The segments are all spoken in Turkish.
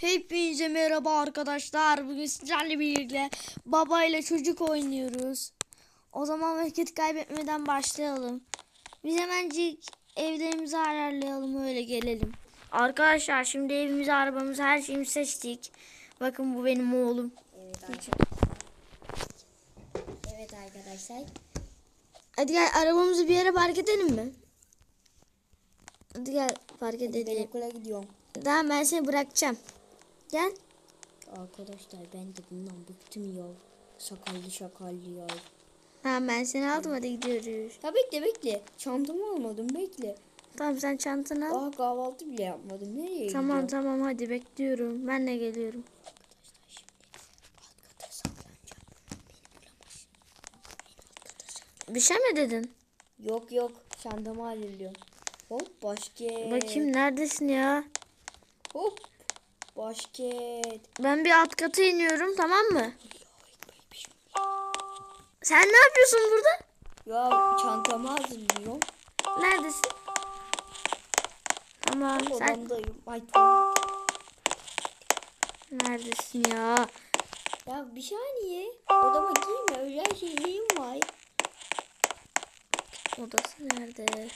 Hepinize merhaba arkadaşlar. Bugün sizlerle birlikte babayla çocuk oynuyoruz. O zaman vakit kaybetmeden başlayalım. Biz hemencik evlerimizi ayarlayalım öyle gelelim. Arkadaşlar şimdi evimizi, arabamızı, her şeyimizi seçtik. Bakın bu benim oğlum. Evet arkadaşlar. Evet arkadaşlar. Hadi gel arabamızı bir yere park edelim mi? Hadi gel park Ben edelim. okula gidiyorum. Tamam ben seni bırakacağım. Gel. Arkadaşlar ben de bundan bıktım ya. Sakallı şakallı ya. Tamam ben seni aldım hadi gidiyoruz. Ya bekle bekle. Çantamı almadım bekle. Tamam sen çantanı al. Daha kahvaltı bile yapmadım. Nereye Tamam gidiyorum? tamam hadi bekliyorum. Ben de geliyorum. Bir şey mi dedin? Yok yok. Çantamı hallediliyorum. Hop basket. Bakayım neredesin ya? Hop. Basket. Ben bir alt kata iniyorum tamam mı? Sen ne yapıyorsun burada? Ya çantamı hazırlıyorum. Neredesin? Tamam sen Odamdayım. Ay tamam. neredesin ya? Ya bir saniye. Odama girme. Özel şeyliğim var. Odası nerede?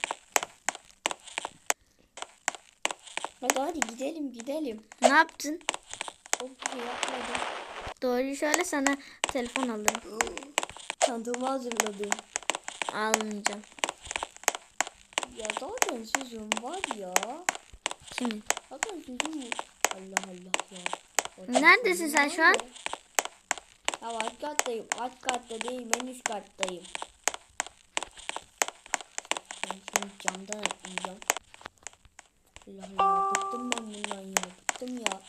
Hadi hadi gidelim gidelim. Ne yaptın? Bir şey yapmadım. Doğruyu söyle sana telefon alırım. Çantamı hazırladım. Almayacağım. Ya zaten sözüm var ya. Kimin? Zaten sözüm Allah Allah ya. Neredesin sen şu an? ya. Alt kattayım. Alt katta değil en üst kattayım. Ben şimdi camdan atlayacağım. Allah Allah bıktım ben bundan ya. Bıktım ya.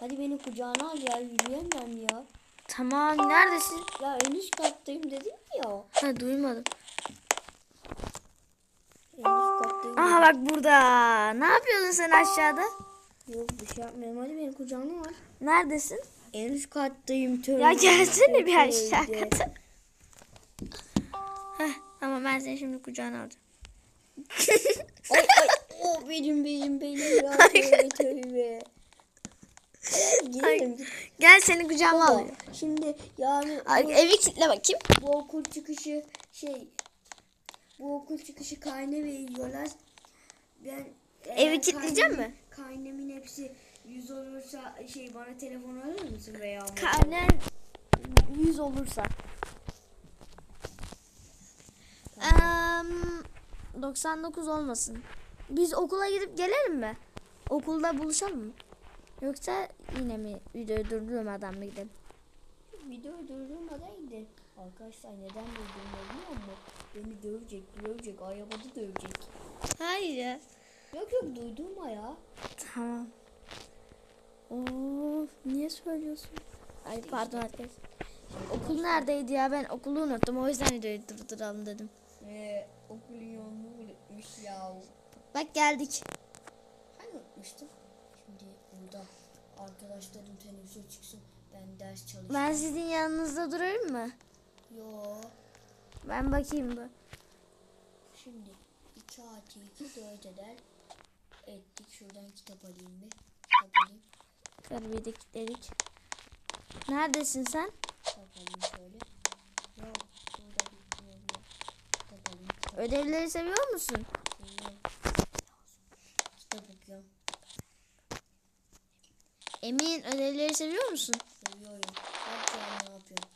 Hadi beni kucağına al ya yürüyemem ya. Tamam neredesin? Ya en üst kattayım dedim ya. Ha duymadım. En üst kattayım. Aha bak burada. Ne yapıyordun sen aşağıda? Yok bir şey yapmıyorum. Hadi beni kucağına al. Neredesin? En üst kattayım. Tövbe. Ya gelsene bir aşağı kata. Heh, tamam ben seni şimdi kucağına alacağım. Ay ay. O benim benim benim ya. Tövbe tövbe. Hadi Gidelim. Gel seni kucağıma alayım. Şimdi yani Ay, bu, evi kitle bakayım. bu okul çıkışı şey bu okul çıkışı karne veriyorlar. Ben Evi kilitleyecek karnemin- mi? Karnemin hepsi 100 olursa şey bana telefon alır mısın veya? Karnen 100 olursa. Em, 99 olmasın. Biz okula gidip gelelim mi? Okulda buluşalım mı? Yoksa yine mi videoyu durdurmadan mı gidelim? Videoyu durdurmadan gidelim. Arkadaşlar neden durdurmadı biliyor musun? Beni dövecek, dövecek, arabada dövecek. Hayır. Yok yok durdurma ya. Tamam. Of niye söylüyorsun? Ay pardon arkadaş. Okul neredeydi ya? Ben okulu unuttum. O yüzden videoyu durduralım dedim. Ee, okulun yolunu unutmuş ya. Bak geldik. Hani unutmuştum? Şimdi burada arkadaşlarım televizyon çıksın. Ben ders çalışayım. Ben sizin yanınızda durayım mı? Yo. Ben bakayım bu. Şimdi 2 artı 2 4 eder. Ettik. Şuradan kitap alayım bir. Kitap alayım. Da kilitledik. Neredesin sen? Kitap alayım şöyle. Yo. Burada bir Ödevleri seviyor musun? Okuyorum. Emin ödevleri seviyor musun? Seviyorum. Bak an ne yapıyorum.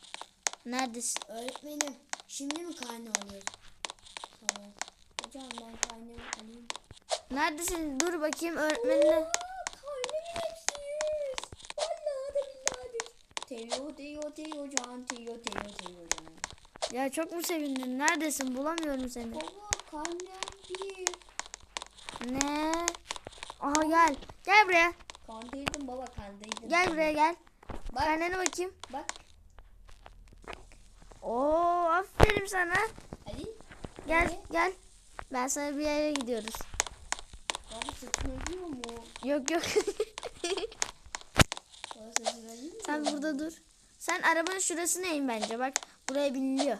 Neredesin? Öğretmenim şimdi mi karne alıyoruz? Tamam. Hocam ben karnemi alayım. Neredesin? Dur bakayım öğretmenine. Teo teo teo can teo teo teo can. Ya çok mu sevindin? Neredesin? Bulamıyorum seni. Baba karnem bir. Ne? Gel. Gel buraya. Kandırdım baba kandırdım. Gel buraya gel. Bak Karnene bakayım. bak. Oo aferin sana. Hadi. Gel Nereye? gel. Ben sana bir yere gidiyoruz. Baba saçın acıyor mu? Yok yok. Sen burada dur. Sen arabanın şurasına in bence. Bak buraya biniliyor.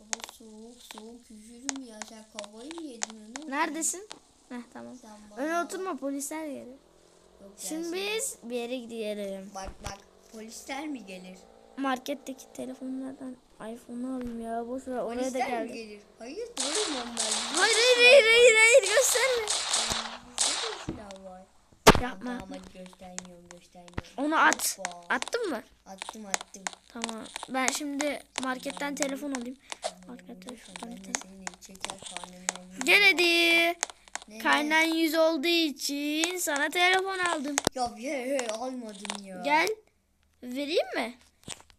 Baba soğuk soğuk üşürüm ya. Sen kafayı mı yedin? Neredesin? Heh tamam. Bana Öne oturma polisler gelir. Yok Şimdi biz bir yere gidelim. Bak bak polisler mi gelir? Marketteki telefonlardan iPhone'u alayım ya. Boş ver oraya da Polisler mi geldim. gelir? Hayır mu onlar? Hayır hayır hayır hayır, hayır gösterme. Yapma. Ama göstermiyorum göstermiyorum. Onu at. Hoppa. Attın mı? Attım attım. Tamam. Ben şimdi marketten telefon alayım. Karnından yiyeyim. Gel hadi. Ne? Kaynan yüz olduğu için sana telefon aldım. Ya he he almadın ya. Gel. Vereyim mi?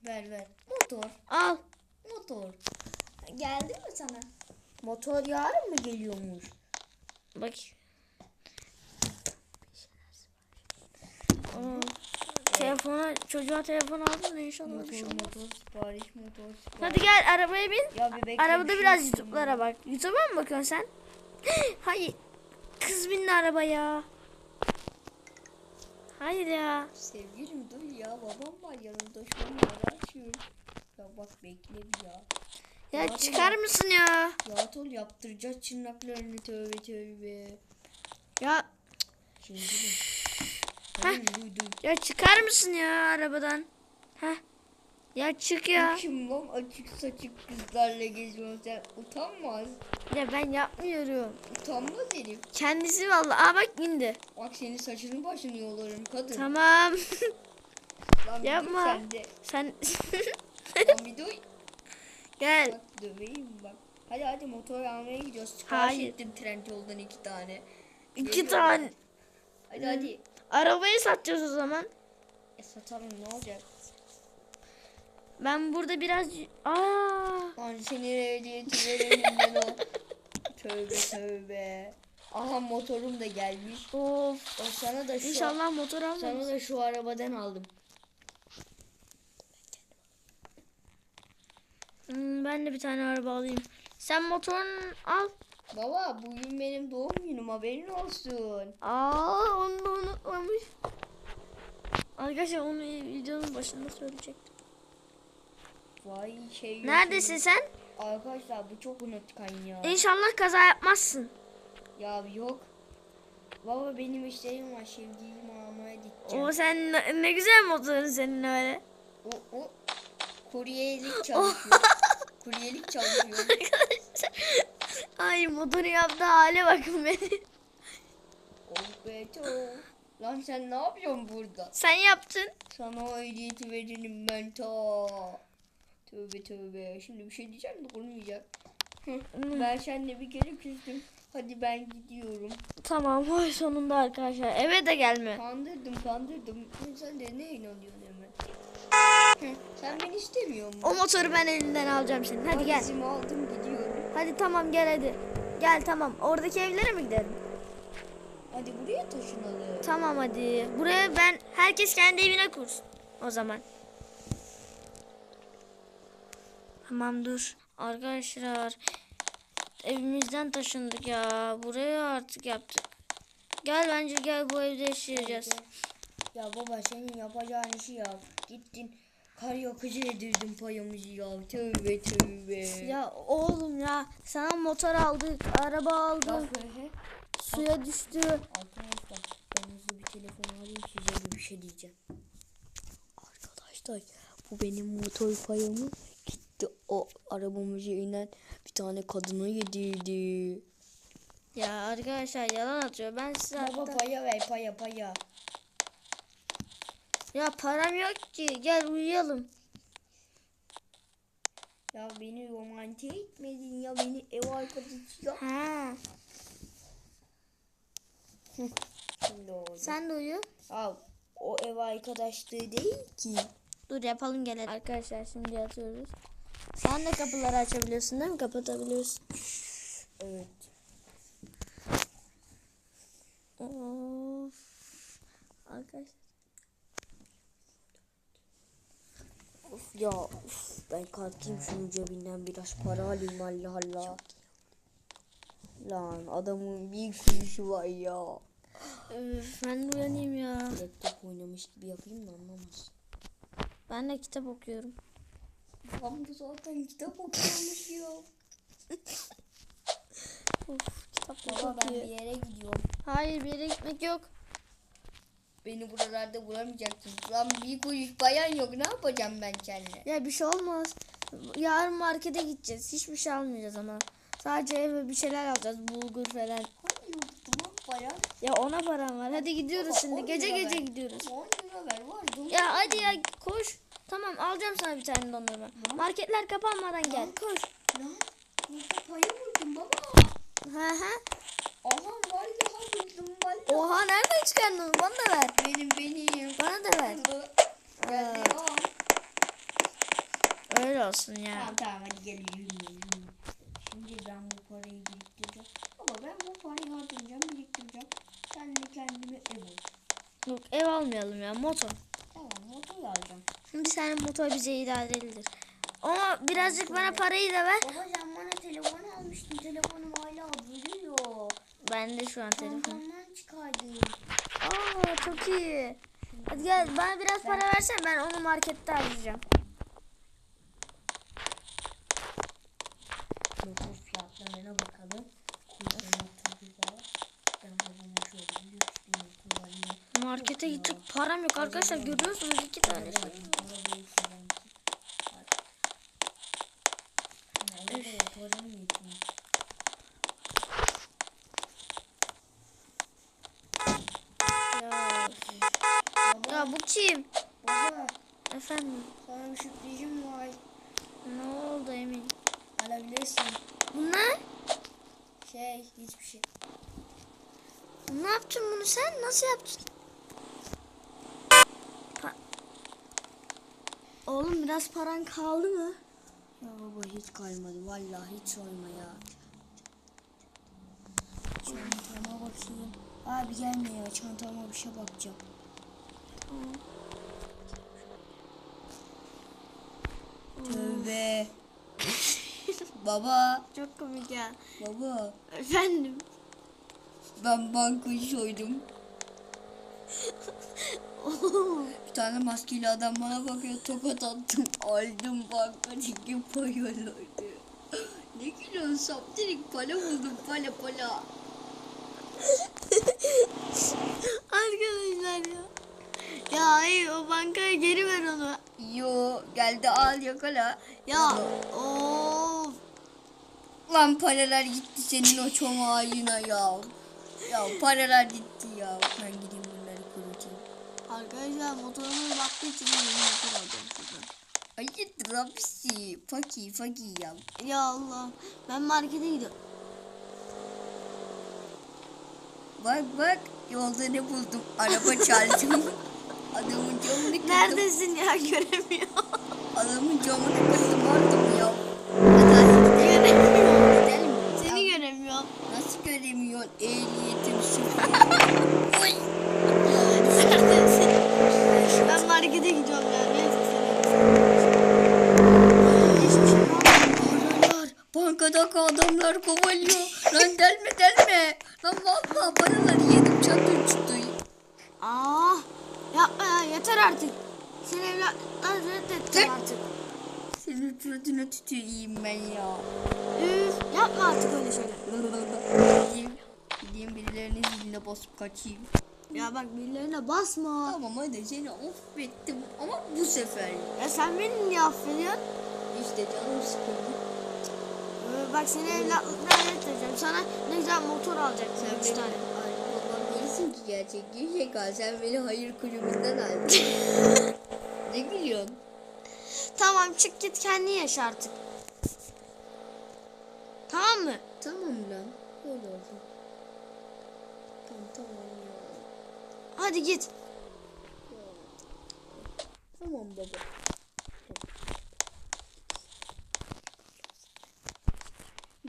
Ver ver. Motor. Al. Motor. Geldi mi sana? Motor yarın mı geliyormuş? Bak. Aa, telefona çocuğa telefon aldın da inşallah bir şey Motor olmaz. motor sipariş motor sipariş. Hadi gel arabaya bin. Ya bir bekle, Arabada bir şey biraz YouTube'lara bak. YouTube'a mı bakıyorsun sen? Hayır. Kız bindi arabaya. Hayır ya. Sevgilim dur ya babam var yanımda şu an açıyorum. Ya bak bekle bir ya. Ya Abi çıkar mısın ya? Rahat ol yaptıracağız çırnaklarını tövbe tövbe. Ya Sevgilim. Hadi duy duy. ya çıkar mısın ya arabadan? Heh. Ya çık ya. Kim lan açık saçık kızlarla geziyorsun sen utanmaz. Ya ben yapmıyorum. Utanmaz herif. Kendisi vallahi. Aa bak indi. Bak senin saçını başını yolarım kadın. Tamam. Lan bir Yapma. sen de. Sen Lan bir dur. gel. Bak döveyim bak. Hadi hadi motor almaya gidiyoruz. Sipariş Hayır. ettim trend yoldan iki tane. İki Geliyorum. tane. Hadi hadi. Arabayı satacağız o zaman. E satalım ne olacak? Ben burada biraz... Aa, Lan senin ehliyeti verelim ben o. Tövbe tövbe. Aha motorum da gelmiş. of. O sana da şu İnşallah motor sana almaz. da şu arabadan aldım. Hmm, ben de bir tane araba alayım. Sen motorunu al. Baba bugün benim doğum günüm haberin olsun. Aa, onu da unutmamış. Arkadaşlar onu videonun başında söyleyecektim. Vay şey. Neredesin sen? Arkadaşlar bu çok unutkan ya. İnşallah kaza yapmazsın. Ya yok. Baba benim işlerim var sevgilimi almaya gideceğim. O sen ne, ne güzel motorun senin öyle. O, o kuryelik çalışıyor. kuryelik çalışıyor. Ay motoru yaptığı hale bakın beni. Oh be to. Lan sen ne yapıyorsun burada? Sen yaptın. Sana o ehliyeti veririm ben ta. Tövbe tövbe. Şimdi bir şey diyeceğim de olmayacak. Ben seninle bir kere küstüm. Hadi ben gidiyorum. Tamam ay sonunda arkadaşlar. Eve de gelme. Kandırdım kandırdım. Sen de ne inanıyorsun hemen? Hı, sen beni istemiyor musun? O motoru ben elinden alacağım senin. Hadi gel. Valizimi aldım gidiyorum. Hadi tamam gel hadi. Gel tamam. Oradaki evlere mi gidelim? Hadi buraya taşınalım. Tamam hadi. Buraya ben herkes kendi evine kursun. O zaman. Tamam dur. Arkadaşlar evimizden taşındık ya. Buraya artık yaptık. Gel bence gel bu evde yaşayacağız. Ya baba senin yapacağın işi yap. Gittin kar yakıcı yedirdin payamızı ya. Tövbe tövbe. Ya oğlum ya sana motor aldık, araba aldık, suya düştü. Arkadaşlar ben hızlı bir telefon alayım size bir şey diyeceğim. Arkadaşlar bu benim motor payamı gitti o arabamızı inen bir tane kadına yedirdi. Ya arkadaşlar yalan atıyor. Ben size Baba hatta- paya ver paya paya. Ya param yok ki. Gel uyuyalım. Ya beni romantik etmedin ya beni ev arkadaşı ya. Ha. Şimdi oldu. Sen de uyu. Al o ev arkadaşlığı değil ki. Dur yapalım gene. Arkadaşlar şimdi yatıyoruz. Sen de kapıları açabiliyorsun değil mi? Kapatabiliyorsun. Evet. Of. Arkadaşlar. Of ya of, ben kalkayım şunun cebinden biraz para alayım Allah Allah. Lan adamın bir sürü işi var ya. Öf, ben uyanayım ya. Laptop oynamış gibi yapayım da anlamaz. Ben de kitap okuyorum. Babam da zaten kitap okuyormuş ya. Of kitap Baba ben iyi. bir yere gidiyorum. Hayır bir yere gitmek yok. Beni buralarda bulamayacaksın. Lan bir kuruş bayan yok. Ne yapacağım ben kendine? Ya bir şey olmaz. Yarın markete gideceğiz. Hiçbir şey almayacağız ama. Sadece eve bir şeyler alacağız. Bulgur falan. Yoktu lan bayan? Ya ona param var. Hadi gidiyoruz Baba, şimdi. Gece gece ver. gidiyoruz. 10 lira ver var. Ya hadi ya koş. Tamam alacağım sana bir tane dondurma. Marketler kapanmadan gel. Koş. Lan burada paya vurdum baba. Hı hı. Aha vallahi vurdum vallahi. Oha nereden çıkardın? Bana da ver. Benim benim. Bana da ver. Aa. ya. Öyle olsun ya. Tamam tamam hadi gel yürüyelim. Şimdi ben bu parayı biriktireceğim. Baba ben bu parayı harcayacağım biriktireceğim. Sen de kendime ev al. Yok ev almayalım ya motor alacağım. Senin motor bize idare edilir. Ama birazcık bana parayı da ver. Baba sen bana telefon almıştın. Telefonum hala duruyor. Ben de şu an telefon. Çıkardım. Aa çok iyi. Hadi gel bana biraz para versen ben onu markette harcayacağım. Motor fiyatlarına bakalım. Kuyruğuna çok güzel. Ben babama şöyle lüks bir motor alayım. Markete gidecek param yok arkadaşlar görüyorsunuz iki tane şey. Ya, ya bu kim? baba Efendim sana bir sürprizim var. ne oldu Emin? Alabilirsin. Bunlar? Şey hiçbir şey. Ne yaptın bunu sen? Nasıl yaptın? Oğlum biraz paran kaldı mı? Ya baba hiç kalmadı. Vallahi hiç sorma ya. Çantama bakayım. Abi gelme ya çantama bir şey bakacağım. Tövbe. baba, Çok komik ya. baba. Efendim? Ben bankayı soydum. Bir tane maskeli adam bana bakıyor tokat attım. Aldım bankadaki paraları. ne gülüyorsun saptirik para buldum para para. Arkadaşlar ya. Ya hayır o bankaya geri ver onu. Yo geldi al yakala. Ya of. Lan paralar gitti senin o çomağına ya. Ya paralar gitti ya. Ben gideyim. Arkadaşlar motoruma baktığı için yeni motor alacağım şuradan. Hayırdır hapsi. Faki faki ya. Ya Allah. Ben markete gidiyorum. Bak bak yolda ne buldum. Araba çaldım. Adamın camını kırdım. Neredesin ya göremiyorum. Adamın camını kırdım artık ya. Gidelim. Seni göremiyorum. Nasıl göremiyorsun? Ehliyetim sıfır. Oy. Neredesin? Ben markete gidiyorum ya. Neyse seni. Hiçbir şey yapmadım. Paralar. Bankadaki adamlar kovalıyor. Lan delme delme. Lan vallahi paraları yedim çatır çutur. Aa, Ah, yapma ya yeter artık. Sen evlatlar reddettin artık. Senin suratına tüküreyim ben ya. Üf, yapma artık öyle şeyler. Gideyim, gideyim birilerinin ziline basıp kaçayım. Ya bak birilerine basma. Tamam hadi seni affettim ama bu sefer. Ya sen beni niye affediyorsun? İşte canım sıkıldı. Bak seni evlatlıktan reddedeceğim. Sana ne güzel motor alacaksın. Üç tane. Ay, babam değilsin ki gerçek. Gerçek sen beni hayır kulübünden aldın. ne gülüyorsun? Tamam çık git kendin yaşa artık. Tamam mı? Tamam lan. Öyle oldu. Tamam tamam ya. Hadi git. Tamam baba.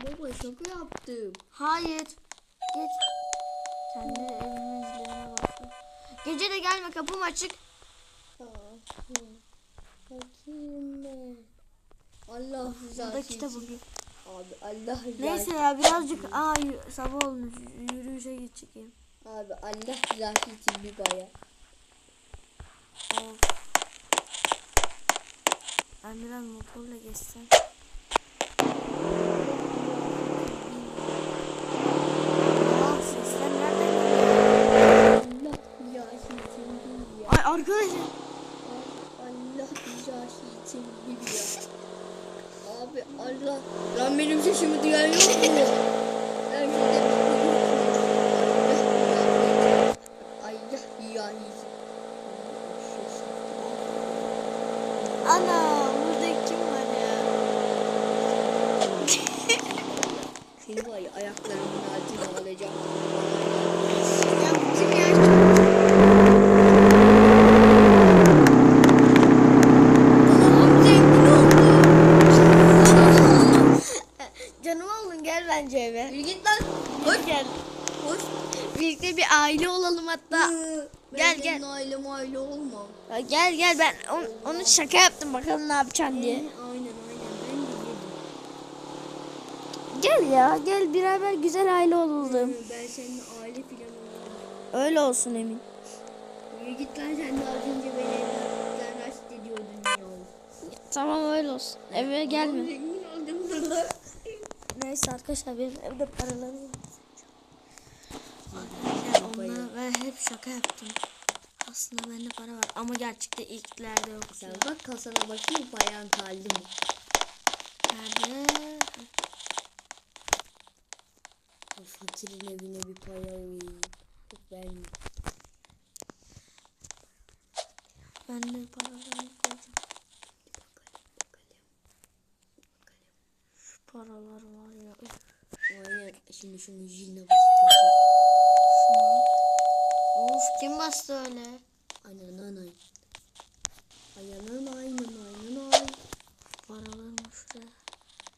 Baba şaka yaptım. Hayır. Git. Kendi evinin izlerine bak. Gece de gelme kapım açık. Bakayım ben. Allah rızası Burada kitap için. okuyayım. Abi Allah rızası Neyse ya birazcık aa sabah olmuş yürüyüşe gideceğim. Abi Allah rızası için bir baya. Of. Ben biraz motorla geçsem. Aa, sesler nereden geliyor? Allah rızası için arkadaşlar. Allah için biliyor. Abi Allah. Lan benim sesimi duyan yok mu? Ben şurada bir Allah ya Ana burada kim var ya? Seni var ya ayaklarımın altına alacağım. Ya bu kim ya? Allah'ım zengin oldu. Oğlum gel bence eve. Yürü git lan. Koş. Gel. Koş. Birlikte bir aile olalım hatta. Gel, Ben gel. senin aile maile olmam. Ya gel gel ben on, onu şaka yaptım bakalım ne yapacaksın diye. Aynen aynen ben. Gel ya gel beraber güzel aile olalım. Ben senin aile planı Öyle olsun Emin. Yürü git lan sen de az önce beni evlatlıktan rahatsız ediyordun ya. Tamam öyle olsun. Eve gelme. Neyse arkadaşlar benim evde paralarım var. Onlara ben hep şaka yaptım. Aslında bende para var ama gerçekte ilklerde yok. Sen bak kasana bakayım payan kaldı mı? Nerede? O fakirin evine bir paya uyuyayım. Ben Ben de paralarımı koyacağım. Şu paralar var ya. Aynen şimdi şunu jiline basıp. Şuna. Of kim bastı öyle? Aynen aynen. Aynen aynen aynen aynen. Paralarımı şuraya.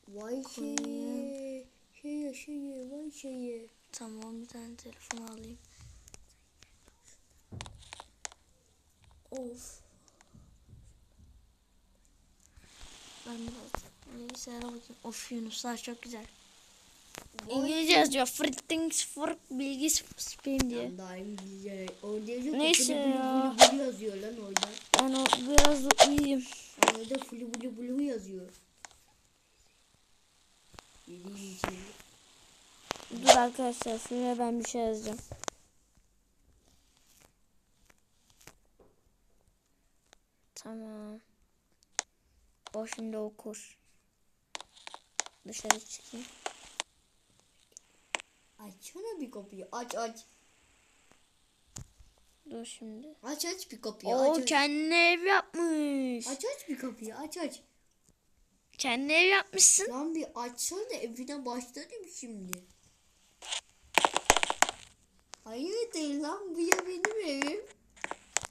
Vay şeye. Şeye şeye vay şeye. Tamam bir tane telefon alayım. Of. Ben biraz bilgisayara bakayım. Of Yunuslar çok güzel. İngilizce yazıyor. Frittings for bilgi spam diye. Ben daha İngilizce. Orada yazıyor. Neyse ya. Bulu yazıyor lan orada. Ben o biraz da uyuyayım. Orada fulu bulu bulu yazıyor. Dur arkadaşlar şuraya ben bir şey yazacağım. Tamam. O şimdi okur. Dışarı çıkayım. Açsana bir kapıyı. Aç aç. Dur şimdi. Aç aç bir kapıyı. O aç, aç. kendine ev yapmış. aç aç bir kapıyı. Aç aç. Kendine ev yapmışsın. Lan bir açsana evine başladım şimdi. Hayırdır lan bu ya benim evim.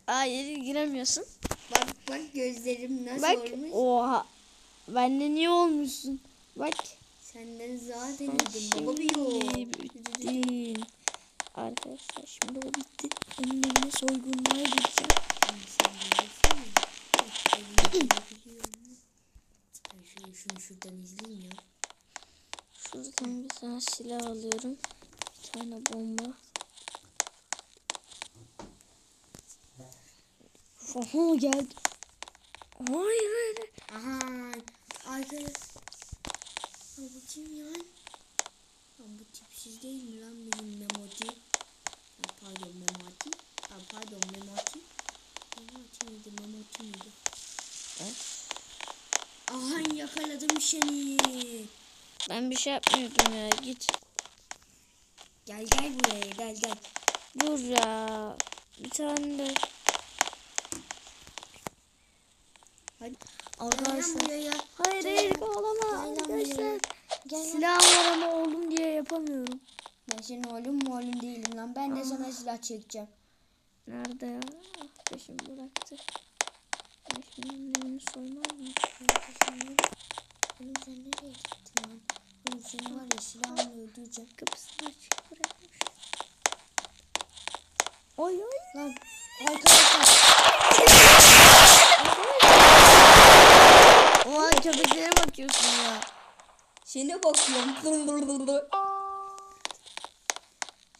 Hayır giremiyorsun. Bak bak gözlerim nasıl Bak olmuş. oha. Bende niye olmuşsun? Bak. Senden zaten yedim baba. Şimdi bittin. Arkadaşlar şimdi o bitti. Onun evine soygunluğa gideceğim. Ben şunu, şunu şuradan izleyeyim ya. Şuradan bir tane silah alıyorum. Bir tane bomba. Oha geldi. Hayır hayır. Aha arkadaş. Ha, bu kim ya? Ha, bu tipsiz değil mi lan bizim Memoti? Ha, pardon Memati. Ha, pardon Memati. Memati miydi Memoti miydi? Aha yakaladım seni. Ben bir şey yapmıyordum ya git. Gel gel buraya gel gel. Dur ya. Bir tane de. Hadi. Arkadaşlar. Hayır hayır lan arkadaşlar. Silah var ama oğlum diye yapamıyorum. Ben senin oğlum mu oğlum değilim lan. Ben de sana silah çekeceğim. Nerede ya? Ah, Peşim bıraktı. Ben şimdi evini soymaz mı? Oğlum sen nereye gittin lan? Oğlum seni var ya silahımla öldüreceğim. Kapısını açık bırakmış. Oy oy. Lan arkadaşlar. Oha köpeklere bakıyorsun ya. Seni bakıyorum.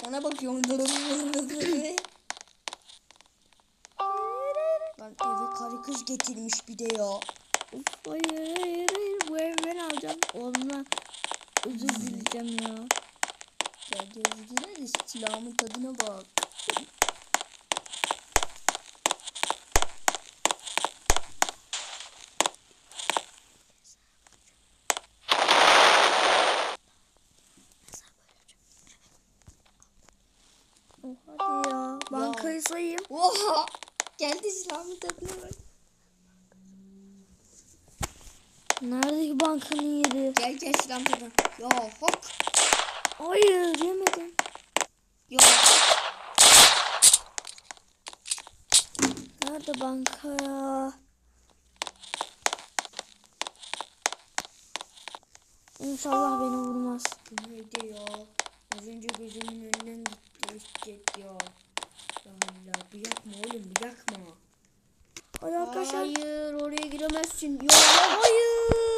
Sana bakıyorum. Lan eve karı kız getirmiş bir de ya. Of, hayır hayır hayır. Bu evi ben alacağım. Oğlumla özür dileyeceğim ya. Gel de silahımın tadına bak. Oh, hadi ya. Bankayı sayayım. Oha. Geldi silahımı tadına bak. Nerede ki bankanın yeri? Gel gel silahımı tadına. Ya hop. Hayır yemedim. Ya. Nerede banka ya? İnşallah beni vurmaz. Neydi ya? Az önce gözümün önünden gitti eşek ya. Ya Allah bu yakma oğlum bu yakma. Hadi arkadaşlar. Hayır oraya giremezsin. Ya Hayır.